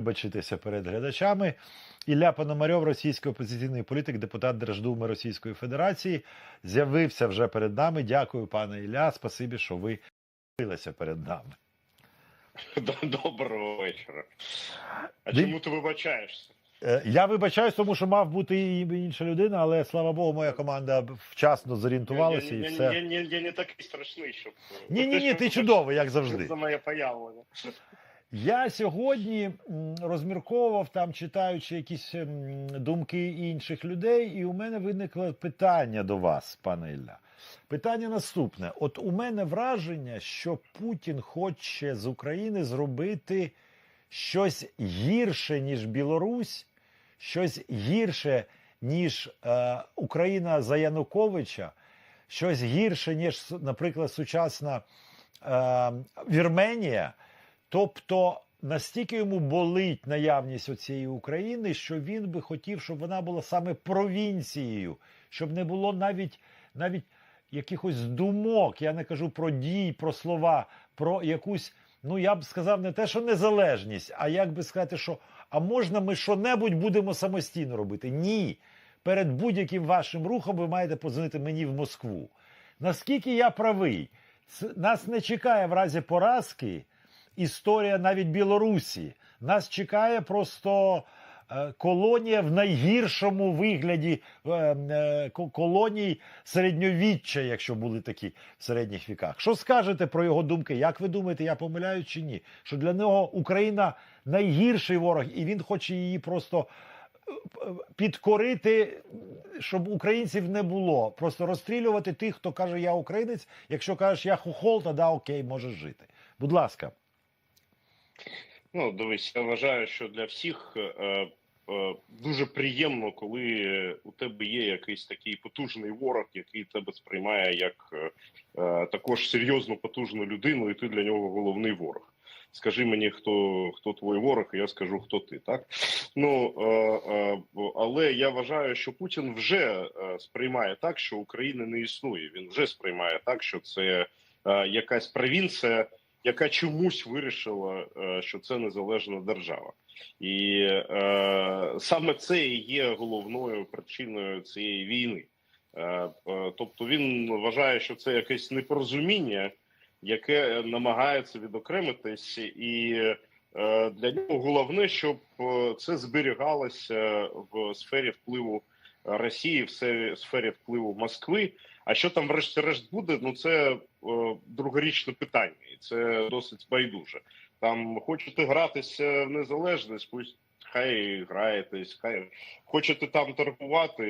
вибачитися перед глядачами. Ілля Пономарьов, російський опозиційний політик, депутат Держдуми Російської Федерації, з'явився вже перед нами. Дякую, пане Ілля. Спасибі, що ви з'явилися перед нами. Доброго вечора. А Ви- чому ти вибачаєшся? Е, Я вибачаюсь, тому що мав бути і інша людина, але слава Богу, моя команда вчасно зорієнтувалася я, і все. я, не такий страшний, щоб. Ні, ні, ні, ти чудовий, як завжди. За моє появлення. Я сьогодні розмірковував там, читаючи якісь думки інших людей, і у мене виникло питання до вас, пане Ілля. Питання наступне: от у мене враження, що Путін хоче з України зробити щось гірше, ніж Білорусь, щось гірше, ніж е, Україна за Януковича, щось гірше, ніж, наприклад, сучасна е, Вірменія. Тобто настільки йому болить наявність цієї України, що він би хотів, щоб вона була саме провінцією, щоб не було навіть навіть якихось думок. Я не кажу про дій, про слова, про якусь, ну я б сказав, не те, що незалежність, а як би сказати, що а можна ми що-небудь будемо самостійно робити? Ні. Перед будь-яким вашим рухом ви маєте позвонити мені в Москву. Наскільки я правий, нас не чекає в разі поразки історія навіть Білорусі. Нас чекає просто е, колонія в найгіршому вигляді е, е, ко- колоній середньовіччя, якщо були такі в середніх віках. Що скажете про його думки? Як ви думаєте, я помиляю чи ні? Що для нього Україна найгірший ворог, і він хоче її просто підкорити, щоб українців не було. Просто розстрілювати тих, хто каже, я українець. Якщо кажеш, я хохол, тоді окей, можеш жити. Будь ласка. Ну, дивись, я вважаю, що для всіх е, е, дуже приємно, коли у тебе є якийсь такий потужний ворог, який тебе сприймає як е, е, також серйозну потужну людину, і ти для нього головний ворог. Скажи мені, хто хто твій ворог, і я скажу, хто ти. Так ну е, е, але я вважаю, що Путін вже е, сприймає так, що України не існує. Він вже сприймає так, що це е, якась провінція, яка чомусь вирішила, е, що це незалежна держава, і е, саме це і є головною причиною цієї війни. Е, е, тобто він вважає, що це якесь непорозуміння, яке намагається відокремитись, і е, для нього головне, щоб е, це зберігалося в сфері впливу Росії, в сфері впливу Москви. А що там, врешті-решт, буде? Ну це другорічне питання, і це досить байдуже. Там хочете гратися в незалежність, пусть хай граєтесь, хай хочете там торгувати.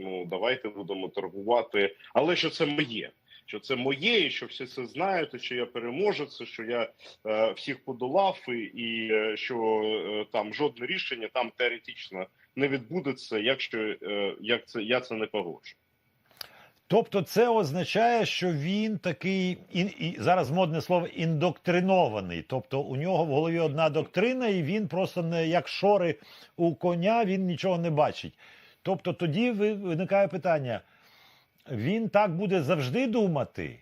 Ну давайте будемо торгувати, але що це моє. Що це моє, і що всі це знають, і що я переможець, що я е, всіх подолав, і, і е, що е, там жодне рішення там теоретично не відбудеться, якщо е, як це я це не погоджу. Тобто, це означає, що він такий і зараз модне слово індоктринований. Тобто у нього в голові одна доктрина, і він просто не як шори у коня, він нічого не бачить. Тобто, тоді виникає питання: він так буде завжди думати.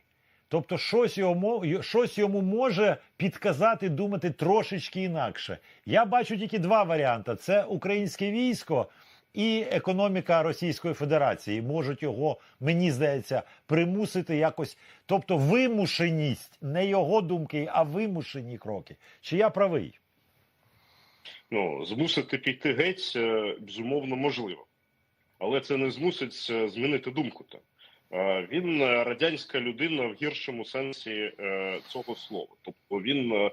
Тобто, щось йому, щось йому може підказати думати трошечки інакше. Я бачу тільки два варіанти: це українське військо і економіка Російської Федерації можуть його, мені здається, примусити якось. Тобто, вимушеність, не його думки, а вимушені кроки. Чи я правий? Ну змусити піти геть е, безумовно можливо, але це не змусить е, змінити думку. Та Е, він радянська людина в гіршому сенсі цього слова. Тобто він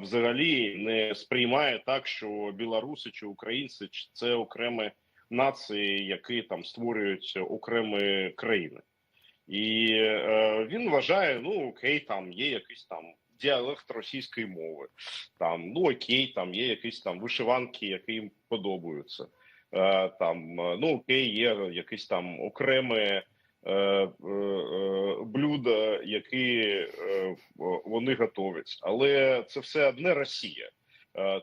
взагалі не сприймає так, що білоруси чи українці це окремі нації, які там створюють окремі країни. І е, він вважає, ну окей, там є якийсь там діалект російської мови, там ну окей, там є якісь там вишиванки, які їм подобаються. Е, там е, ну окей, є якісь там окремі е, е, блюда, які е, вони готовлять, але це все одне Росія.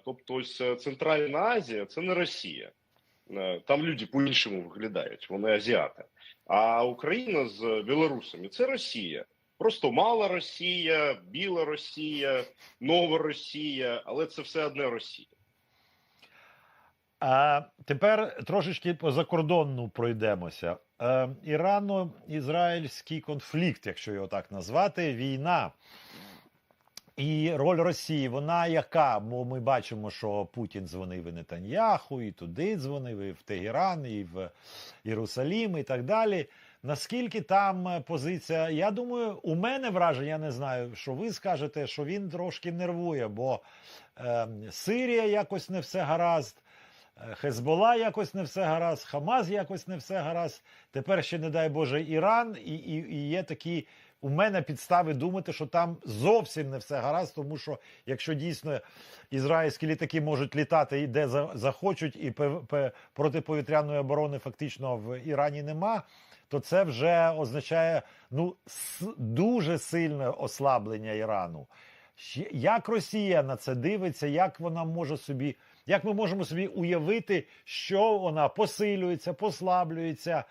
Тобто, ось Центральна Азія це не Росія. Е, Там люди по-іншому виглядають, вони азіати. А Україна з білорусами це Росія. Просто мала Росія, біла Росія, нова Росія, але це все одне Росія. А тепер трошечки по закордонну пройдемося. Е, Ірано-ізраїльський конфлікт, якщо його так назвати, війна. І роль Росії, вона яка? Бо ми бачимо, що Путін дзвонив і Нетаньяху, і туди дзвонив, і в Тегеран, і в Єрусалім, і так далі. Наскільки там позиція? Я думаю, у мене враження, я не знаю, що ви скажете, що він трошки нервує, бо е, Сирія якось не все гаразд, е, Хезбола якось не все гаразд, Хамаз якось не все гаразд. Тепер ще, не дай Боже, Іран, і, і, і є такі. У мене підстави думати, що там зовсім не все гаразд, тому що якщо дійсно ізраїльські літаки можуть літати і де захочуть, і протиповітряної оборони фактично в Ірані нема, то це вже означає ну дуже сильне ослаблення Ірану. Як Росія на це дивиться, як вона може собі, як ми можемо собі уявити, що вона посилюється, послаблюється,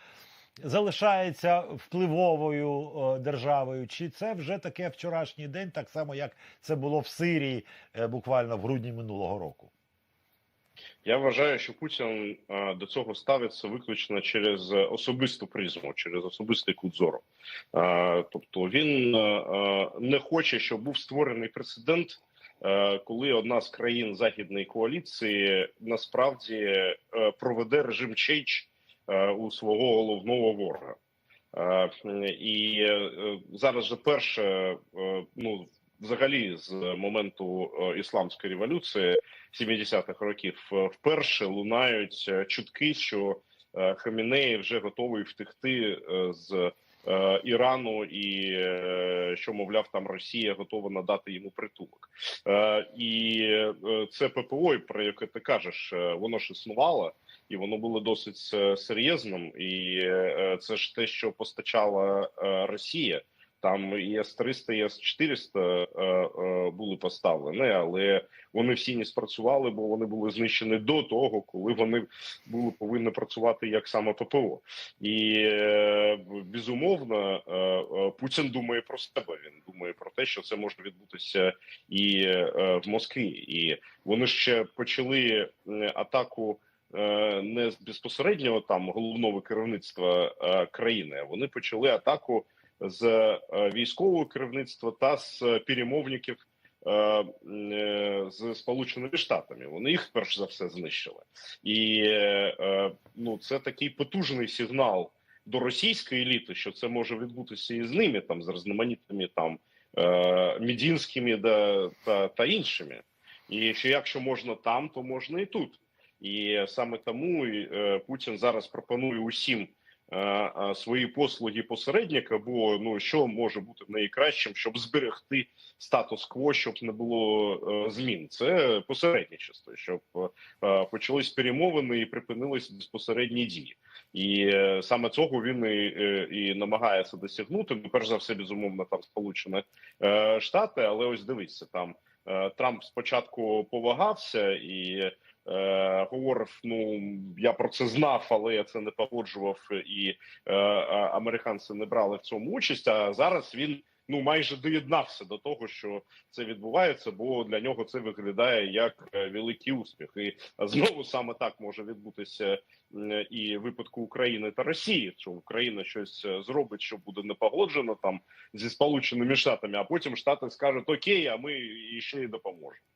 залишається впливовою е, державою? Чи це вже таке вчорашній день, так само як це було в Сирії е, буквально в грудні минулого року? Я вважаю, що Путін е, до цього ставиться виключно через особисту призму, через особистий кут зору. Тобто він не хоче, щоб був створений прецедент, коли одна з країн західної коаліції насправді проведе режим Чейч у свого головного ворога. Е, І е, зараз же перше, е, ну взагалі, з моменту е, ісламської революції 70-х років е, вперше лунають е, чутки, що е, Хамінеї вже готовий втекти е, з е, Ірану, і е, що мовляв, там Росія готова надати йому притулок. Е, І е, це ППО, про яке ти кажеш, е, воно ж існувало. І воно було досить е, серйозним, і е, це ж те, що постачала е, Росія. Там і С-300, і С-400 е, е, були поставлені, але вони всі не спрацювали, бо вони були знищені до того, коли вони були повинні працювати як саме ППО. І е, безумовно, е, е, Путін думає про себе. Він думає про те, що це може відбутися і е, в Москві. І вони ще почали е, атаку. Е, Не з безпосереднього там головного керівництва е, країни, вони почали атаку з е, військового керівництва та з перемовників з Сполученими Штатами. Вони їх перш за все знищили, і ну це такий потужний сигнал до російської еліти, що це може відбутися і з ними, там з різноманітними там мідінськими да, та, та іншими. І що якщо можна там, то можна і тут. І саме тому е, Путін зараз пропонує усім е, е, свої послуги посередника, бо ну що може бути найкращим, щоб зберегти статус-кво, щоб не було змін. Це посередничество, щоб почались перемовини і припинились безпосередні дії. І саме цього він і, і намагається досягнути. Ну, перш за все, безумовно, там Сполучені Штати, але ось дивіться, там Трамп спочатку повагався і е, говорив: ну я про це знав, але я це не погоджував, і е, американці не брали в цьому участь. А зараз він ну майже доєднався до того, що це відбувається, бо для нього це виглядає як е, великий успіх. І знову саме так може відбутися і випадку України та Росії, що Україна щось е, зробить, що буде не погоджено там зі Сполученими Штатами, а потім Штати скажуть окей, а ми ще й допоможемо.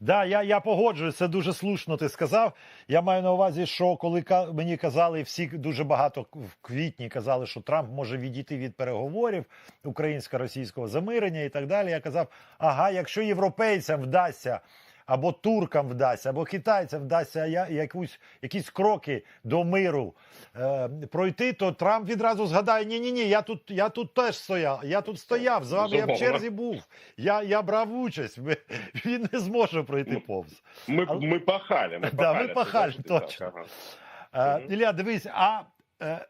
Да, я, я погоджуюсь, це дуже слушно ти сказав. Я маю на увазі, що коли мені казали, всі дуже багато в квітні казали, що Трамп може відійти від переговорів українсько-російського замирення і так далі. Я казав: ага, якщо європейцям вдасться. Або туркам вдасться, або китайцям вдасться якусь, якісь кроки до миру е, пройти, то Трамп відразу згадає: ні, ні, ні, я тут, я тут теж стояв. Я тут стояв з вами. Я в черзі був. Я, я брав участь. Він не зможе пройти повз. Ми, Але- ми пахали. Ми Да, пахали, ми це пахали, так, точно. ага. Е, Ілля, дивись, а е,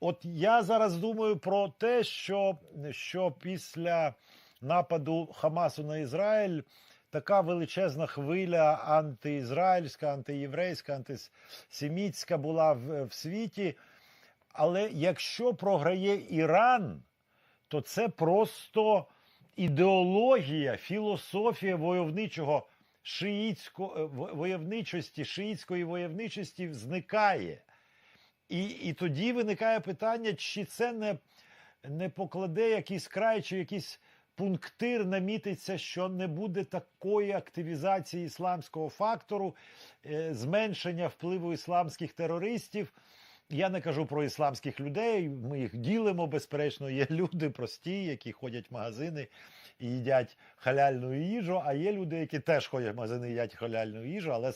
от я зараз думаю про те, що, що після нападу Хамасу на Ізраїль така величезна хвиля антиізраїльська, антиєврейська, антисемітська була в, в світі. Але якщо програє Іран, то це просто ідеологія, філософія войовничого шиїцько, е, войовничості, шиїцької войовничості зникає. І, і тоді виникає питання, чи це не, не покладе якийсь край, чи якийсь пунктир намітиться, що не буде такої активізації ісламського фактору, е, зменшення впливу ісламських терористів. Я не кажу про ісламських людей, ми їх ділимо, безперечно, є люди прості, які ходять в магазини і їдять халяльну їжу, а є люди, які теж ходять в магазини і їдять халяльну їжу, але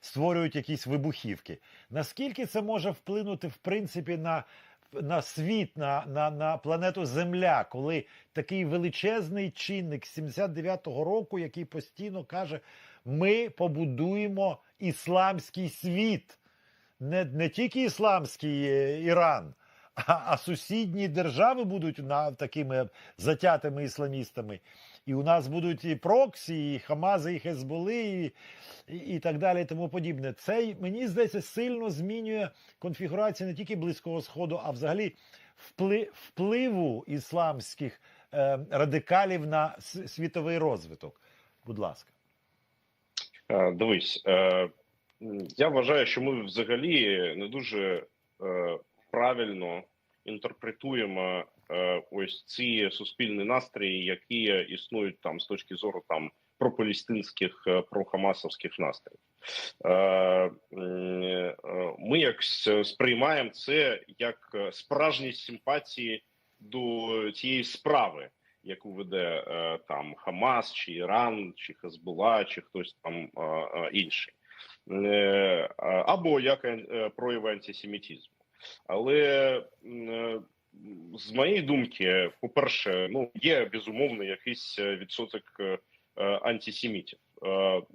створюють якісь вибухівки. Наскільки це може вплинути, в принципі, на, на світ, на, на, на планету Земля, коли такий величезний чинник з 79-го року, який постійно каже: ми побудуємо ісламський світ не, не тільки ісламський е, Іран, а, а сусідні держави будуть на, такими затятими ісламістами. І у нас будуть і Проксі, і Хамази, і Хезболи, і, і, і так далі, і тому подібне. Це, мені здається, сильно змінює конфігурацію не тільки Близького Сходу, а взагалі впли, впливу ісламських е, радикалів на світовий розвиток. Будь ласка. Е, Дивись, е, я вважаю, що ми взагалі не дуже е, правильно інтерпретуємо ось ці суспільні настрої, які існують там з точки зору там пропалестинських, е, прохамасовських настроїв. Е, е, Ми якось сприймаємо це як е, справжні симпатії до цієї справи яку веде е, там Хамас, чи Іран, чи Хезбула, чи хтось там е, е, інший, Е, або як е, прояви антисемітизму. Але е, з моєї думки, по-перше, ну є безумовно якийсь е, відсоток е, е, антисемітів.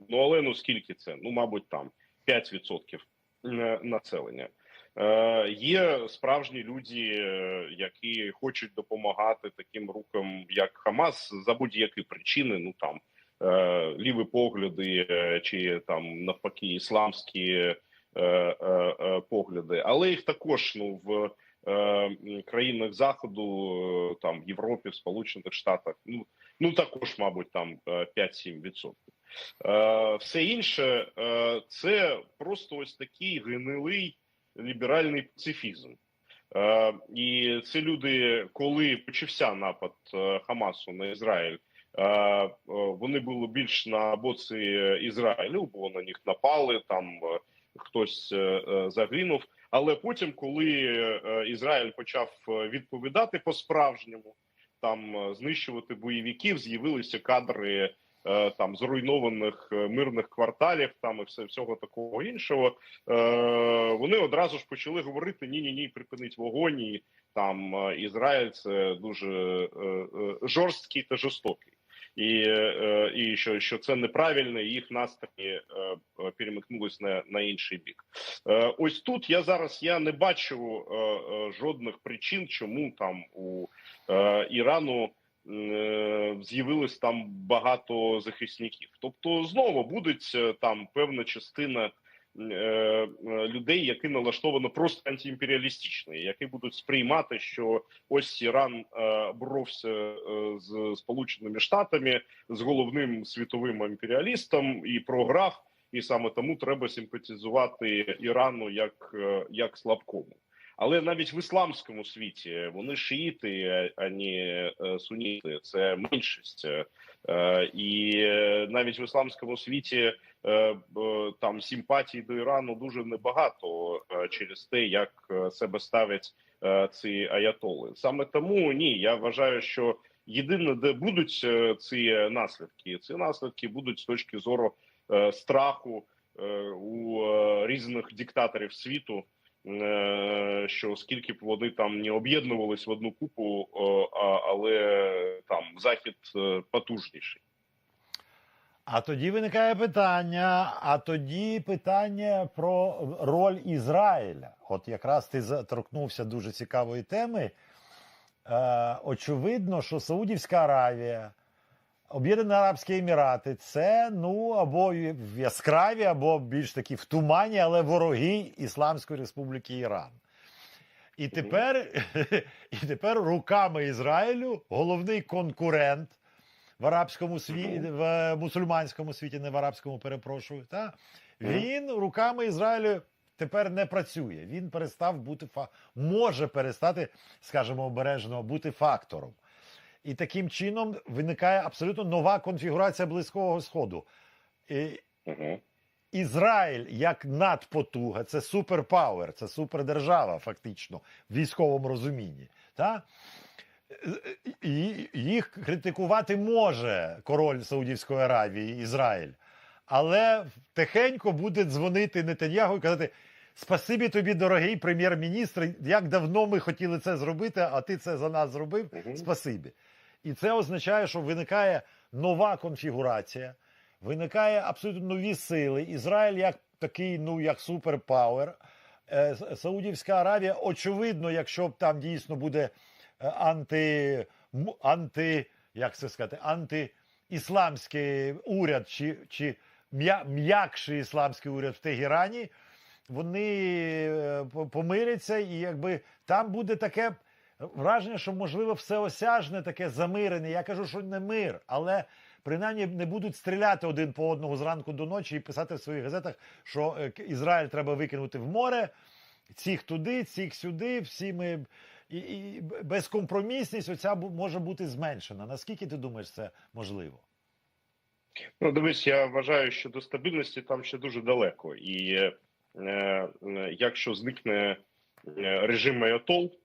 Ну але ну скільки це? Ну, мабуть, там 5% е, населення. Є справжні люди, які хочуть допомагати таким рухам, як Хамас, за будь-які причини. Ну там ліві погляди, чи там навпаки ісламські погляди, але їх також ну в країнах заходу, е, там в Європі, в Сполучених Штатах, ну ну також, мабуть, там е, 5-7%. Е, Все інше е, це просто ось такий гнилий ліберальний пацифізм. Е, і це люди, коли почався напад е, Хамасу на Ізраїль, е, е, вони були більш на боці Ізраїлю, бо на них напали, там е, хтось е, е, загинув. Але потім, коли е, Ізраїль почав е, відповідати по-справжньому, там е, знищувати бойовиків, з'явилися кадри там зруйнованих мирних кварталів, там і все всього такого іншого. Вони одразу ж почали говорити: ні, ні, ні, припинить вогонь. І там Ізраїль це дуже жорсткий та жорстокий. І, е, і що, що це неправильно, і їх настрої е, е, перемикнулись на, на інший бік. Ось тут я зараз я не бачу жодних причин, чому там у Ірану з'явилось там багато захисників. Тобто, знову будуть там певна частина людей, які налаштовано просто антиімперіалістично, які будуть сприймати, що ось Іран е, боровся е, з Сполученими Штатами, з головним світовим імперіалістом і програв. І саме тому треба симпатизувати Ірану як, е, як слабкому. Але навіть в ісламському світі вони шиїти, а- а не е, суніти. Це меншість. Е, І е, навіть в ісламському світі е, там симпатій до Ірану дуже небагато е, через те, як е, себе ставлять е, ці аятоли. Саме тому ні, я вважаю, що єдине, де будуть е, ці наслідки, ці наслідки будуть з точки зору е, страху е, у е, різних диктаторів світу. Е, Що скільки б вони там не об'єднувались в одну купу, але там захід е, потужніший. А тоді виникає питання: а тоді питання про роль Ізраїля. От якраз ти заторкнувся дуже цікавої теми. Е, очевидно, що Саудівська Аравія, Об'єднані Арабські Емірати це ну або в яскраві, або більш такі в тумані, але вороги Ісламської Республіки Іран. І тепер, і тепер руками Ізраїлю головний конкурент в арабському світі, в е, мусульманському світі, не в арабському, перепрошую. Та? Він руками Ізраїлю тепер не працює. Він перестав бути може перестати, скажімо, обережно бути фактором. І таким чином виникає абсолютно нова конфігурація Близького Сходу. І Угу. Ізраїль як надпотуга, це суперпауер, це супердержава, фактично, в військовому розумінні. Та? І їх критикувати може король Саудівської Аравії, Ізраїль, але тихенько буде дзвонити Нетаньягу і казати: Спасибі тобі, дорогий прем'єр-міністр, як давно ми хотіли це зробити, а ти це за нас зробив. Спасибі. І це означає, що виникає нова конфігурація, виникає абсолютно нові сили. Ізраїль як такий, ну як суперпауер. Е, Саудівська Аравія, очевидно, якщо там дійсно буде е, анти, анти як це сказати, антиісламський уряд чи, чи м'якший ісламський уряд в Тегерані, вони е, помиряться, і якби там буде таке враження, що можливо всеосяжне таке замирене. Я кажу, що не мир, але принаймні не будуть стріляти один по одному зранку до ночі і писати в своїх газетах, що е, Ізраїль треба викинути в море, цих туди, цих сюди, всі ми. І, і безкомпромісність оця може бути зменшена. Наскільки ти думаєш, це можливо? Ну, дивись, я вважаю, що до стабільності там ще дуже далеко. І е, е, якщо зникне е, режим Айатол, е,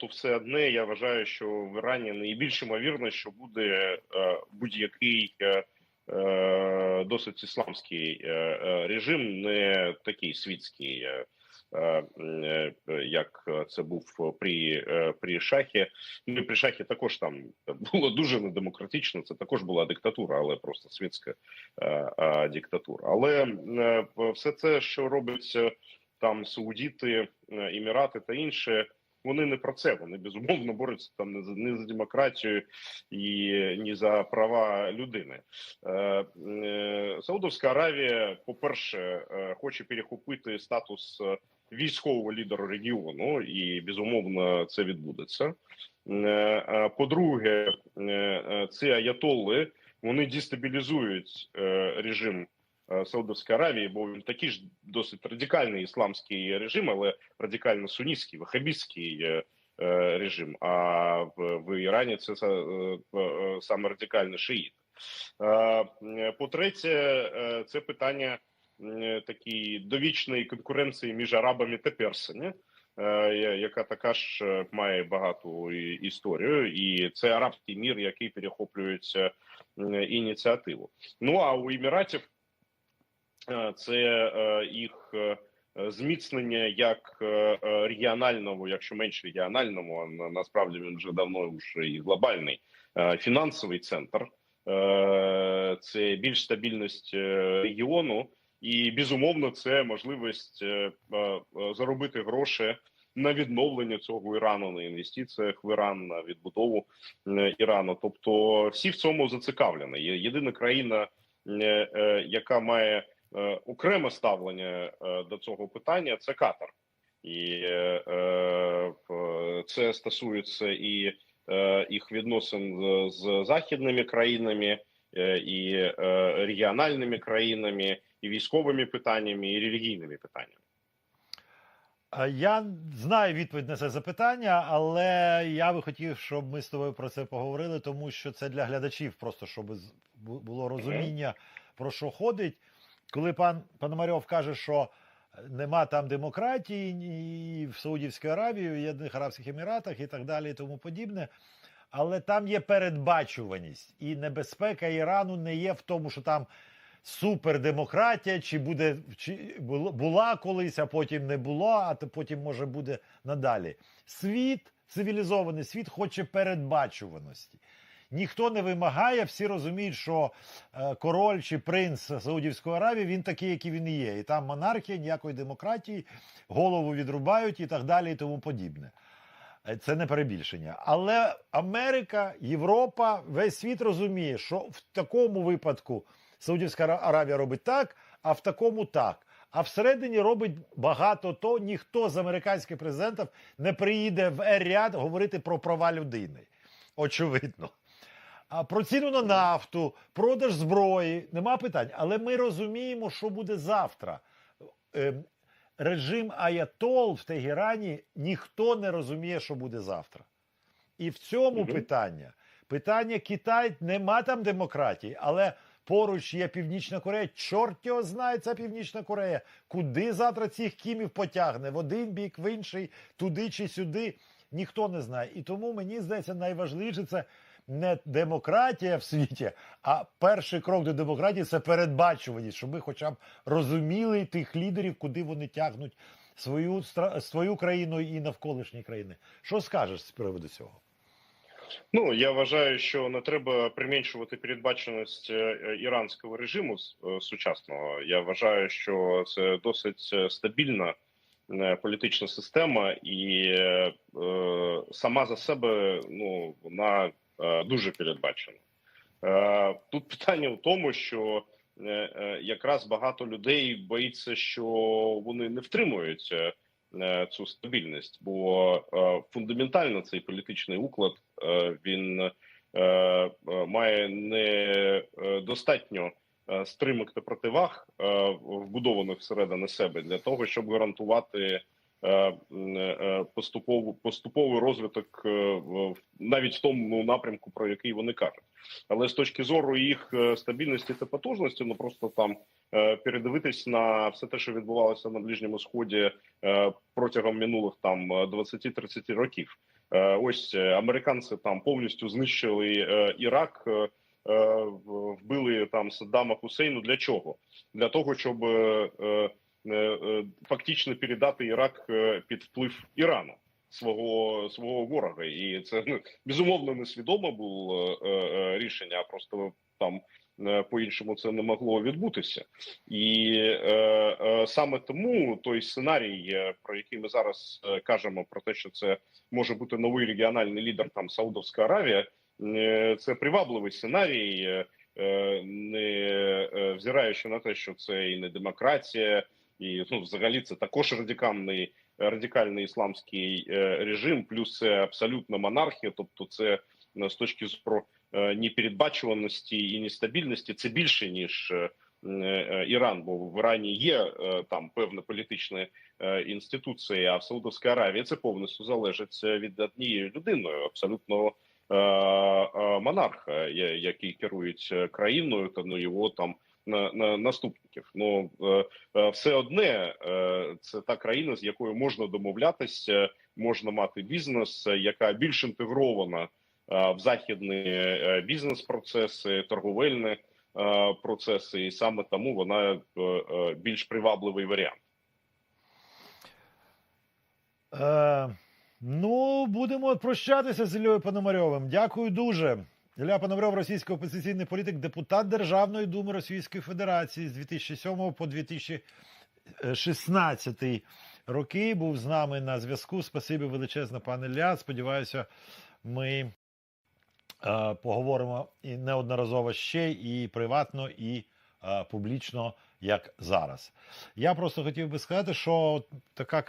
то все одне я вважаю, що в Ірані найбільш ймовірно, що буде е, будь-який е, е, досить ісламський е, е, режим, не такий світський. е, е, е, Як це був при, е, при шахі, ну при шахі також там було дуже недемократично. Це також була диктатура, але просто світська е, е, диктатура. Але е, все це, що робиться там Саудіти, е, Емірати та інше, вони не про це. Вони безумовно борються там не за не за демократію і ні за права людини. Е, е, Саудовська Аравія, по-перше, е, хоче перехопити статус е, військового лідера регіону, і безумовно це відбудеться. Е, е, По-друге, е, е, ці аятолли вони дестабілізують е, режим Саудовської Аравії, бо він такий ж досить радикальний ісламський режим, але радикально сунітський, вахабістський е, е, режим. А в, Ірані це е, саме радикальний шиїт. По-третє, е, це питання такої довічної конкуренції між арабами та персами. Яка така ж має багату історію, і це арабський мір, який перехоплюється ініціативу. Ну а у Еміратів це е, їх е, зміцнення як е, е, регіонального, якщо менш регіональному, а насправді він вже давно вже і глобальний е, фінансовий центр. Е, Це більш стабільність е, регіону, і безумовно, це можливість е, е, е, заробити гроші на відновлення цього Ірану, на інвестиціях в Іран, на відбудову е, Ірану. Тобто, всі в цьому зацікавлені. Єдина країна, е, е, яка має е, окреме ставлення е, до цього питання, це Катар, і е, е, це стосується і е, їх відносин з, західними країнами, е, і е, регіональними країнами, і військовими питаннями, і релігійними питаннями. Я знаю відповідь на це запитання, але я би хотів, щоб ми з тобою про це поговорили, тому що це для глядачів, просто щоб було розуміння, про що ходить. Коли пан Пономарьов каже, що нема там демократії ні в Саудівській Аравії, в Єдиних Арабських Еміратах і так далі, і тому подібне. Але там є передбачуваність, і небезпека Ірану не є в тому, що там супердемократія, чи буде чи була колись, а потім не було, а то потім може буде надалі. Світ, цивілізований світ, хоче передбачуваності. Ніхто не вимагає, всі розуміють, що е, король чи принц Саудівської Аравії він такий, який він є. І там монархія, ніякої демократії, голову відрубають і так далі, і тому подібне. Е, Це не перебільшення. Але Америка, Європа, весь світ розуміє, що в такому випадку Саудівська Аравія робить так, а в такому так. А всередині робить багато то, ніхто з американських президентів не приїде в Ер-Ряд говорити про права людини. Очевидно. Про ціну на нафту, продаж зброї, нема питань. Але ми розуміємо, що буде завтра. Е, Режим Аятол в Тегерані ніхто не розуміє, що буде завтра. І в цьому Мгм. питання. Питання Китай нема там демократії, але поруч є Північна Корея. Чорт його знає, ця Північна Корея. Куди завтра цих кімів потягне? В один бік, в інший, туди чи сюди. Ніхто не знає. І тому мені здається, найважливіше це не демократія в світі, а перший крок до демократії це передбачуваність, щоб ми хоча б розуміли тих лідерів, куди вони тягнуть свою, свою країну і навколишні країни. Що скажеш з приводу цього? Ну я вважаю, що не треба применшувати передбаченість е, іранського режиму е, сучасного. Я вважаю, що це досить е, стабільна політична система, і е, сама за себе ну вона дуже передбачена. Е, Тут питання в тому, що е, е, якраз багато людей боїться, що вони не втримують е, е, цю стабільність, бо е, фундаментально цей політичний уклад е, він е, е, має недостатньо е, стримок та противаг, е, вбудованих всередині себе, для того, щоб гарантувати е, е, поступову поступовий розвиток е, навіть в тому напрямку, про який вони кажуть. Але з точки зору їх е, стабільності та потужності, ну просто там е, передивитись на все те, що відбувалося на ближньому сході е, протягом минулих там е, 20-30 років. Е, Ось е, американці там повністю знищили е, Ірак, е, е, вбили там Саддама Хусейну. Для чого? Для того, щоб е, е, е, фактично передати Ірак е, під вплив Ірану. Свого свого ворога, і це ну, безумовно несвідоме було е, е, рішення, просто там е, по-іншому це не могло відбутися. І е, е, саме тому той сценарій, е, про який ми зараз е, кажемо, про те, що це може бути новий регіональний лідер там Саудовська Аравія, е, це привабливий сценарій, е, е, не е, взираючи на те, що це і не демократія, і ну, взагалі це також радикальний радикальний ісламський е, режим, плюс це абсолютно монархія, тобто це з точки зору непередбачуваності і нестабільності, це більше ніж Іран, бо в Ірані є там певні політичні е, інституції, а в Саудовській Аравії це повністю залежить е, від однієї людиною, абсолютно е, е, монарха, який керують е, країною, та ну його там наступників. Ну е, е, все одне е, це та країна, з якою можна домовлятися, можна мати бізнес, яка більш інтегрована в західні бізнес-процеси, торговельні процеси, і саме тому вона більш привабливий варіант. Е, ну, будемо прощатися з Іллею Пономарьовим. Дякую дуже. Ілля Пономарьов, російський опозиційний політик, депутат Державної думи Російської Федерації з 2007 по 2016 роки. Був з нами на зв'язку. Спасибі величезне, пане Ілля. Сподіваюся, ми е, поговоримо і неодноразово ще, і приватно, і е, публічно, як зараз. Я просто хотів би сказати, що така картина.